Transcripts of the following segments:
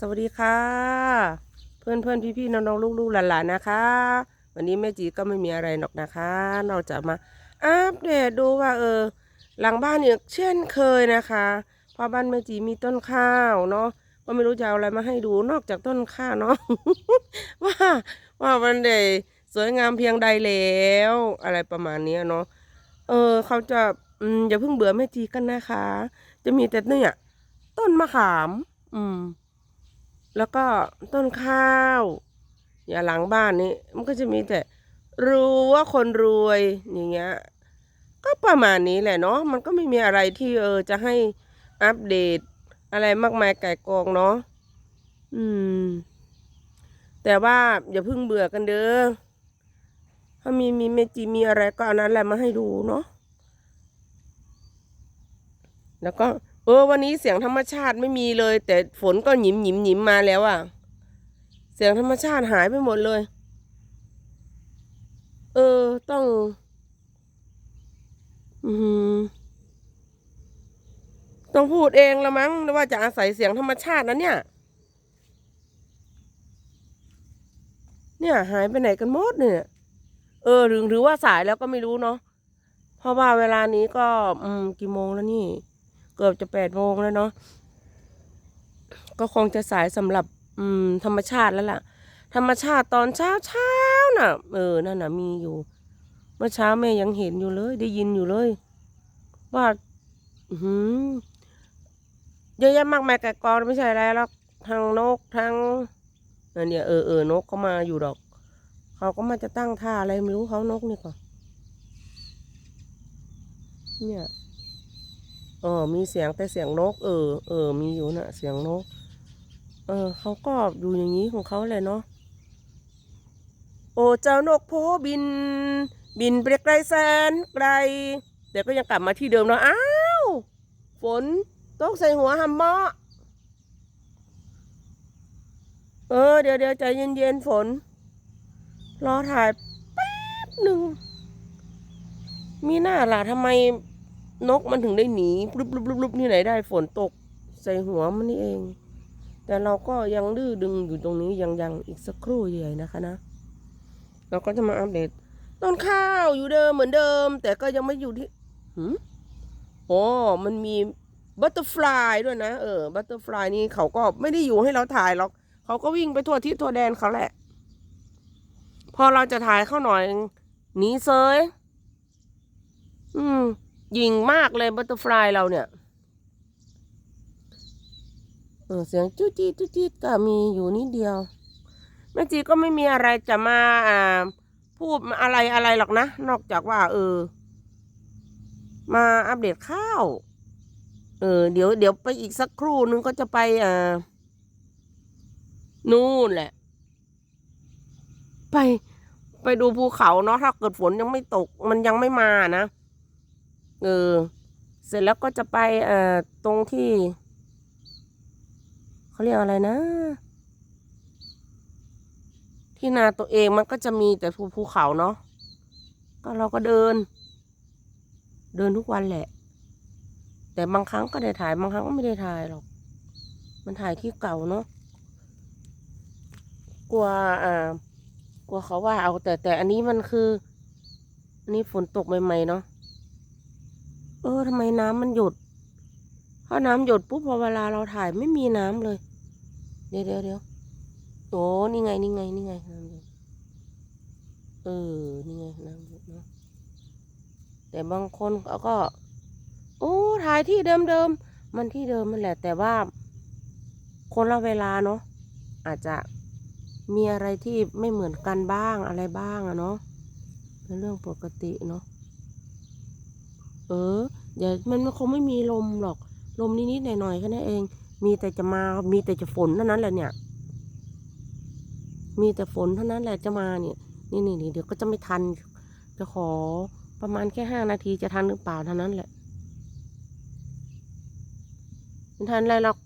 สวัสดีค่ะ เพื่อนเพื่อนพี่พี่น้องน้องลูกลูกๆหลานๆนะคะ วันนี้แม่จีก็ไม่มีอะไรหรอกนะคะนอกจากมาอัปเดตดูว่าเออ หลังบ้านเนี่ยเช่นเคยนะคะเพราะบ้านแม่จีมีต้นข้าวเนาะก็ไม่รู้จะเอาอะไรมาให้ดูนอกจากต้นข้าวเนาะว่าว่ามันเดสวยงามเพียงใดแล้ว อะไรประมาณเนี้เนาะเออเขาจะอืมอย่าเพิ่งเบื่อแม่จีกันนะคะ จะมีแต่เนี่ยต้นมะขาม อืม แล้วก็ต้นข้าว อย่าหลังบ้านนี้ มันก็จะมีแต่รู้ว่าคนรวยอย่างเงี้ย ก็ประมาณนี้แหละเนาะ มันก็ไม่มีอะไรที่เออจะให้อัปเดต อะไรมากมายไก่กองเนาะ อืม แต่ว่าอย่าเพิ่งเบื่อกันเด้อ ถ้ามีมีเมจิมีอะไรก็เอานั้นแหละมาให้ดูเนาะ แล้วก็ เออ วันนี้เสียงธรรมชาติไม่มีเลย แต่ฝนก็หยิมหยิมหยิมมาแล้วอะเสียงธรรมชาติหายไปหมดเลย เออ ต้อง อืมต้องพูดเองละมั้งว่าจะอาศัยเสียงธรรมชาตินะเนี่ย เนี่ย หายไปไหนกันหมดเนี่ย เออหรือหรือว่าสายแล้วก็ไม่รู้เนาะเพราะว่าเวลานี้ก็ อืมกี่โมงแล้วนี่ เกือบจะแปดโมงแล้วเนาะก็คงจะสายสำหรับอืมธรรมชาติแล้วล่ะ ธรรมชาติตอนเช้าเช้าน่ะ เออนั่นน่ะมีอยู่ เมื่อเช้าแม่ยังเห็นอยู่เลย ได้ยินอยู่เลย ว่าหือเยอะแยะมากมายแกะกองไม่ใช่อะไรหรอกทั้งนกทั้งอันเนี่ยเออเออนกเขามาอยู่ดอก เขาก็มาจะตั้งท่าอะไรไม่รู้เขานกนี่ก่อนเนี่ย เออ มีเสียงแต่เสียงนก เออ เออ มีอยู่นะเสียงนก เออ เขาก็อยู่อย่างนี้ของเขาเลยเนาะ โอ้ เจ้านกโพบิน บินไปไกลแสนไกล แต่ก็ยังกลับมาที่เดิมเนาะ อ้าว ฝนตกใส่หัวหัมเมาะเออ เดี๋ยวเดี๋ยวใจเย็นๆฝน รอถ่ายแป๊บหนึ่ง มีหน้าล่ะทำไม นกมันถึงได้หนีปลุบลุบลุบลุบนี่ไหนได้ฝนตกใส่หัวมันนี่เอง แต่เราก็ยังดื้อดึงอยู่ตรงนี้ยังยังอีกสักครู่ใหญ่นะคะนะ เราก็จะมาอัปเดตต้นข้าวอยู่เดิมเหมือนเดิม แต่ก็ยังไม่อยู่ที่หืมโอ้มันมีบัตเตอร์ฟลายด้วยนะเออบัตเตอร์ฟลายนี่เขาก็ไม่ได้อยู่ให้เราถ่ายหรอกเขาก็วิ่งไปทั่วทิศทั่วแดนเขาแหละ พอเราจะถ่ายเข้าหน่อยหนีเซยอืม ยิงมากเลยบัตเตอร์ฟลายเราเนี่ยเออเสียงจุ๊จี๊ดจุ๊จี๊ดก็มีอยู่นิดเดียว แม่จีก็ไม่มีอะไรจะมาอ่าพูดอะไรอะไรหรอกนะ นอกจากว่า เออ มาอัปเดตข้าว เออ เดี๋ยวเดี๋ยวไปอีกสักครู่นึงก็จะไปอ่านู่นแหละ ไปไปดูภูเขาเนาะถ้าเกิดฝนยังไม่ตก มันยังไม่มานะ เออ เสร็จแล้วก็จะไปเอ่อตรงที่เขาเรียกอะไรนะ ที่นาตัวเองมันก็จะมีแต่ภูภูเขาเนาะก็เราก็เดิน เดินทุกวันแหละ แต่บางครั้งก็ได้ถ่ายบางครั้งก็ไม่ได้ถ่ายหรอก มันถ่ายที่เก่าเนาะกลัวอ่ากลัวเขาว่าเอาแต่แต่อันนี้มันคือ อันนี้ฝนตกใหม่ๆเนาะ เออทำไมน้ำมันหยดถ้าน้ำหยดปุ๊บพอเวลาเราถ่ายไม่มีน้ำเลย เดี๋ยวเดี๋ยวเดี๋ยวโอ้นี่ไงนี่ไงนี่ไงน้ำหยดเออนี่ไงน้ำหยดเนาะแต่บางคนเขาก็ โอ้ถ่ายที่เดิมๆมันที่เดิมมันแหละ แต่ว่า คนละเวลาเนาะอาจจะมีอะไรที่ไม่เหมือนกันบ้างอะไรบ้างอะเนาะเป็นเรื่องปกติเนาะ เออ เดี๋ยวมันคงไม่มีลมหรอก ลมนิดๆหน่อยๆแค่นั้นเอง มีแต่จะมา มีแต่จะฝนเท่านั้นแหละเนี่ย มีแต่ฝนเท่านั้นแหละจะมาเนี่ย นี่นี่นี่เดี๋ยวก็จะไม่ทัน จะขอประมาณแค่ห้านาทีจะทันหรือเปล่าเท่านั้นแหละไม่ทันอะไรหรอก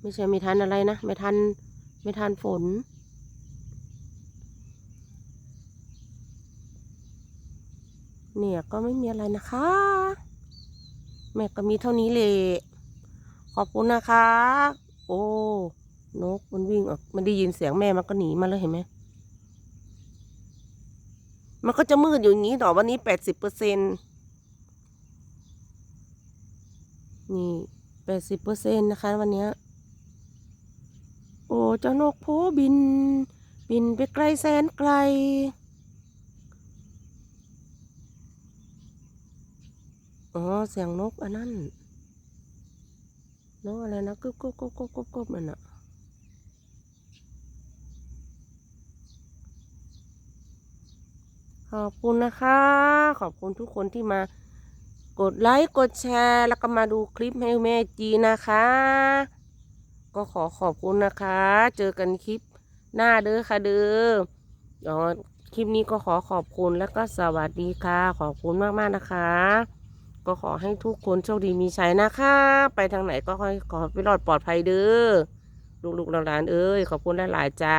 ไม่ใช่ไม่ทันอะไรนะ ไม่ทัน ไม่ทันฝน เนี่ยก็ไม่มีอะไรนะคะ แม่ก็มีเท่านี้เลยขอบคุณนะคะ โอ้ นกมันวิ่งออก มันได้ยินเสียงแม่มันก็หนีมาเลยเห็นไหมมันก็จะมืดอยู่อย่างนี้ต่อวันนี้แปดสิบเปอร์เซ็นนี่แปดสิบเปอร์เซ็นนะคะ วันนี้โอ้เจ้านกโพบิน บินไปไกลแสนไกล อ๋อ เสียงนกอันนั้นนกอะไรนะกึบกึบกึบกึบกึบกึบนั่นอะขอบคุณนะคะ ขอบคุณทุกคนที่มากดไลค์กดแชร์ แล้วก็มาดูคลิปให้แม่จีนะคะ ก็ขอขอบคุณนะคะ เจอกันคลิปหน้าเด้อค่ะเด้ออ๋อคลิปนี้ก็ขอขอบคุณแล้วก็สวัสดีค่ะ ขอบคุณมาก ๆ นะคะ ก็ขอให้ทุกคนโชคดีมีชัยนะคะ ไปทางไหนก็ขอขอให้ไปรอดปลอดภัยเด้อลูกๆหลานๆเอ้ยขอบคุณหลายๆจ้า